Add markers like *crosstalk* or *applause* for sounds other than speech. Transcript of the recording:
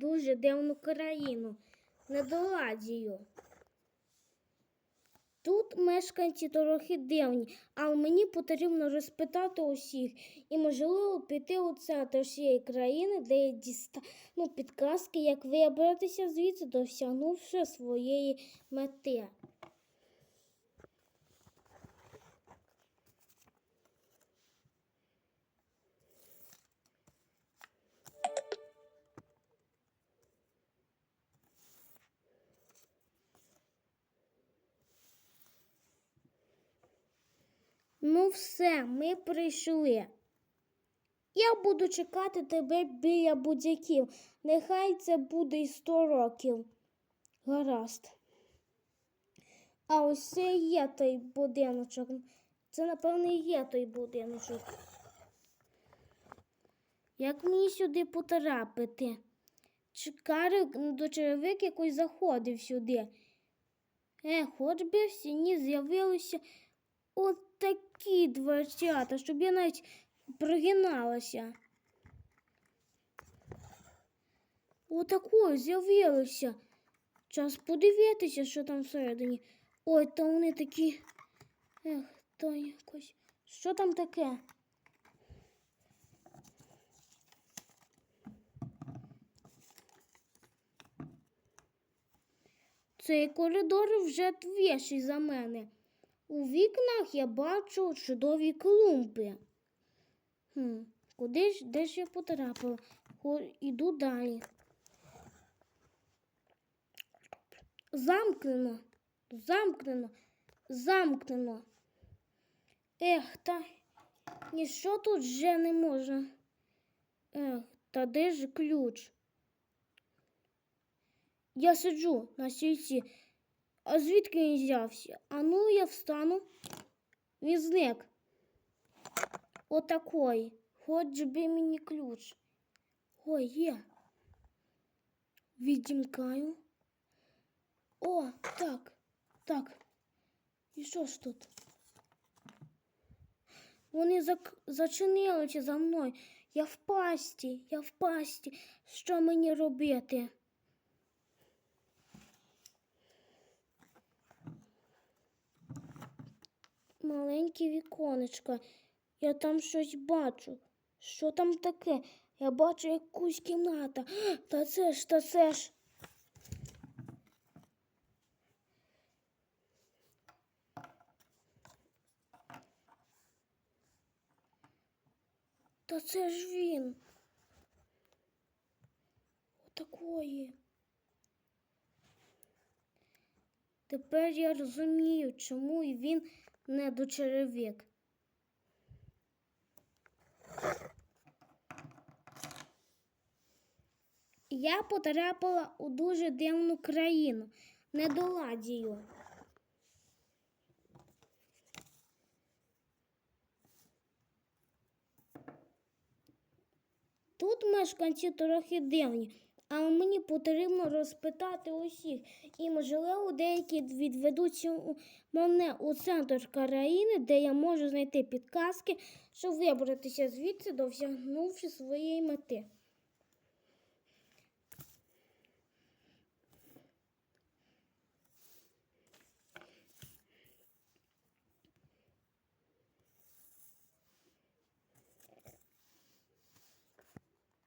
дуже дивну країну, недоладію. Тут мешканці трохи дивні, але мені потрібно розпитати усіх і, можливо, піти у центр цієї країни, де я дістану підказки, як вибратися звідси, досягнувши своєї мети. Ну, все, ми прийшли. Я буду чекати тебе біля будь-яків. Нехай це буде й сто років. Гаразд. А ось це є той будиночок. Це, напевно, є той будиночок. Як мені сюди потрапити? Чекарик до черевик якось заходив сюди. Е, хоч би в стіні з'явилося от такі дверцята, щоб я навіть прогиналася. Отакою з'явилося. Час подивитися, що там всередині. Ой, та вони такі. Ех, то якось. Що там таке? Цей коридор вже твіший за мене. У вікнах я бачу чудові клумби. Хм, куди ж, де ж я потрапила? Іду далі. Замкнено, замкнено, замкнено. Ех, та ніщо тут вже не може. Ех, та де ж ключ? Я сиджу на стільці. А звідки він взявся? А ну я встану. Він зник. Отакої. Хоч би мені ключ. Ой, є. Відімкаю. О, так, так. І що ж тут? Вони зак... зачинилися за мною. Я в пасті, я в пасті. Що мені робити? Маленьке віконечко. Я там щось бачу. Що там таке? Я бачу якусь кімната. *gasps* Та це ж, та це ж. Та це ж він. Отакої. Тепер я розумію, чому він не до черевик. Я потрапила у дуже дивну країну, недоладію. Тут мешканці трохи дивні, але мені потрібно розпитати усіх, і, можливо, деякі відведуть мене у центр країни, де я можу знайти підказки, щоб вибратися звідси, досягнувши своєї мети.